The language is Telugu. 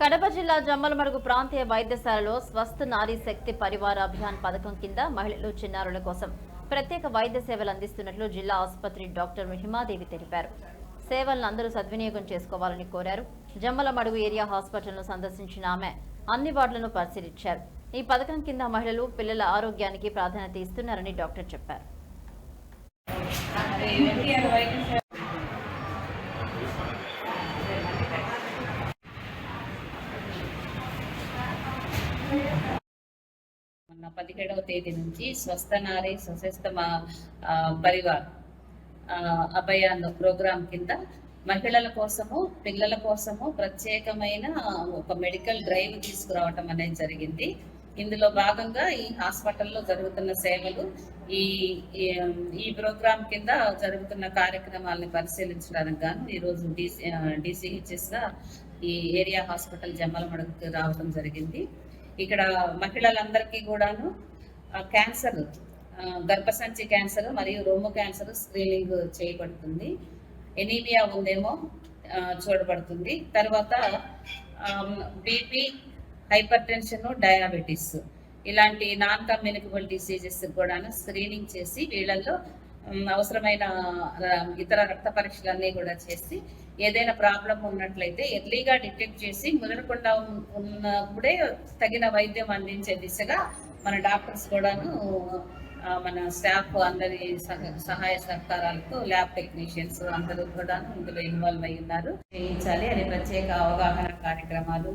కడప జిల్లా జమ్మలమడుగు ప్రాంతీయ వైద్యశాలలో స్వస్థ నారీ శక్తి పరివార అభియాన్ పథకం కింద మహిళలు చిన్నారుల కోసం ప్రత్యేక వైద్య సేవలు అందిస్తున్నట్లు జిల్లా ఆసుపత్రి డాక్టర్ హిమాదేవి తెలిపారు. సేవలను అందరూ సద్వినియోగం చేసుకోవాలని కోరారు. జమ్మలమడుగు ఏరియా హాస్పిటల్ను సందర్శించిన ఆమె అన్ని వార్డులను పరిశీలించారు. ఈ పథకం కింద మహిళలు పిల్లల ఆరోగ్యానికి ప్రాధాన్యత ఇస్తున్నారని డాక్టర్ చెప్పారు. మొన్న పదిహేడవ తేదీ నుంచి స్వస్థ నారీ సశస్త పరివార్ అభయాన్ ప్రోగ్రాం కింద మహిళల కోసము పిల్లల కోసము ప్రత్యేకమైన ఒక మెడికల్ డ్రైవ్ తీసుకురావటం అనేది జరిగింది. ఇందులో భాగంగా ఈ హాస్పిటల్లో జరుగుతున్న సేవలు ఈ ఈ- ప్రోగ్రాం కింద జరుగుతున్న కార్యక్రమాలను పరిశీలించడానికి గాను ఈరోజు డిసి డిసిహెచ్ఎస్గా ఈ ఏరియా హాస్పిటల్ జమ్మలమడుగుకు రావడం జరిగింది. ఇక్కడ మహిళలందరికీ కూడాను క్యాన్సర్ గర్భసంచి క్యాన్సర్ మరియు రొమ్ము క్యాన్సర్ స్క్రీనింగ్ చేయబడుతుంది. ఎనీమియా ఉందేమో చూడబడుతుంది. తర్వాత బీపీ హైపర్ టెన్షన్ డయాబెటీస్. ఇలాంటి నాన్ కమ్యూనికబుల్ డిసీజెస్ కూడా స్క్రీనింగ్ చేసి వీళ్ళల్లో అవసరమైన ఇతర రక్త పరీక్షలన్నీ కూడా చేసి ఏదైనా ప్రాబ్లం ఉన్నట్లయితే ఎర్లీగా డిటెక్ట్ చేసి ముదరకుండా ఉన్నప్పుడే తగిన వైద్యం అందించే దిశగా మన డాక్టర్స్ కూడాను మన స్టాఫ్ అందరి సహ- సహాయ సహకారాలతో ల్యాబ్ టెక్నీషియన్స్ అందరూ కూడా ఇందులో ఇన్వాల్వ్ అయి ఉన్నారు చేయించాలి. అని ప్రత్యేక అవగాహన కార్యక్రమాలు